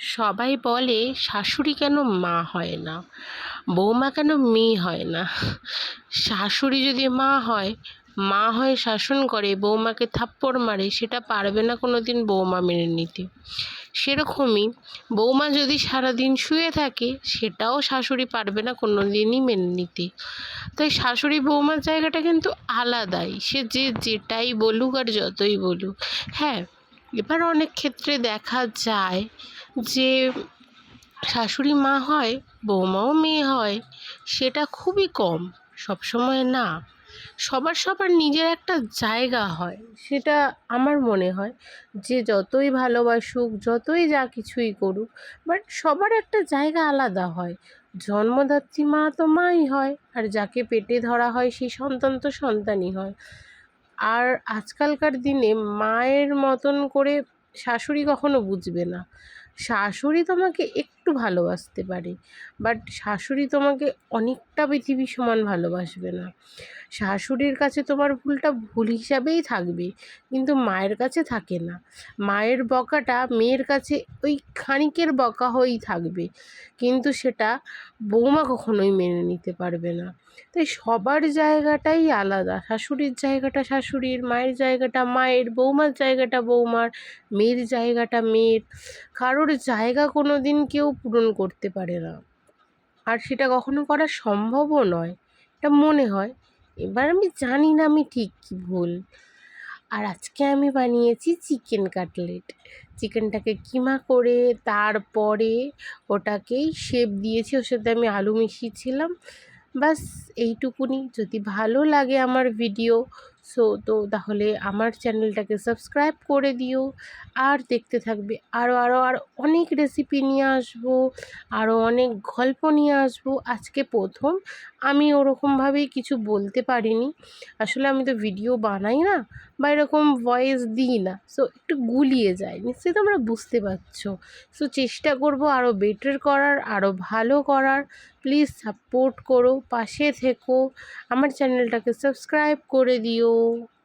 সবাই বলে, শাশুড়ি কেন মা হয় না? বৌমা কেন মেয়ে হয় না? শাশুড়ি যদি মা হয়, মা হয়ে শাসন করে, বৌমাকে থাপ্পড় মারে, সেটা পারবে না কোনো দিন বৌমা মেনে নিতে। সেরকমই বৌমা যদি সারাদিন শুয়ে থাকে, সেটাও শাশুড়ি পারবে না কোনো দিনই মেনে নিতে। তাই শাশুড়ি বৌমার জায়গাটা কিন্তু আলাদাই। সে যে যেটাই বলুক আর যতই বলুক। হ্যাঁ এবার অনেক ক্ষেত্রে দেখা যায় যে শাশুড়ি মা হয়, বৌমাও মেয়ে হয়, সেটা খুবই কম, সবসময় না। সবার সবার নিজের একটা জায়গা হয়, সেটা আমার মনে হয় যে যতই ভালোবাসুক, যতই যা কিছুই করুক বাট সবার একটা জায়গা আলাদা হয়। জন্মদাত্রী মা তো মাই হয়, আর যাকে পেটে ধরা হয় সেই সন্তান তো সন্তানই হয়। আর আজকালকার দিনে মায়ের মতন করে শাশুড়ি কখনো বুঝবে না। শাশুড়ি তোমাকে একটু ভালোবাসতে পারে। বাট শাশুড়ি তোমাকে অনেকটা পৃথিবী সমান ভালোবাসবে না। শাশুড়ির কাছে তোমার ভুলটা ভুল হিসাবেই থাকবে, কিন্তু মায়ের কাছে থাকে না। মায়ের বকাটা মেয়ের কাছে ওই খানিকের বকা হয়েই থাকবে, কিন্তু সেটা বৌমা কখনোই মেনে নিতে পারবে না। তাই সবার জায়গাটাই আলাদা। শাশুড়ির জায়গাটা শাশুড়ির, মায়ের জায়গাটা মায়ের, বৌমার জায়গাটা বৌমার, মেয়ের জায়গাটা মেয়ের। কারোর জায়গা কোনো দিন কেউ পূরণ করতে পারে না। আর সেটা কখনো করা সম্ভবও নয়। এটা মনে হয়। এবার আমি জানি না আমি ঠিক কি ভুল। আর আজকে আমি বানিয়েছি চিকেন কাটলেট। চিকেনটাকে কিমা করে তারপরে ওটাকেই শেপ দিয়েছি। ওর সাথে আমি আলু মিশিয়েছিলাম। বাস এইটুকুনি। যদি ভালো লাগে আমার ভিডিও সো তো তাহলে আমার চ্যানেলটাকে সাবস্ক্রাইব করে দিও। আর দেখতে থাকবে আরও আরও আর অনেক রেসিপি নিয়ে আসব আরও অনেক গল্প নিয়ে আসব। আজকে প্রথম। আমি ওরকমভাবেই কিছু বলতে পারিনি। আসলে আমি তো ভিডিও বানাই না বা এরকম ভয়েস দিই না। সো একটু গুলিয়ে যায়। নিশ্চয়ই তোমরা বুঝতে পারছ। সো চেষ্টা করব আরও বেটার করার আরও ভালো করার। প্লিজ সাপোর্ট করো, পাশে থেকো। আমার চ্যানেলটাকে সাবস্ক্রাইব করে দিও। Beijo!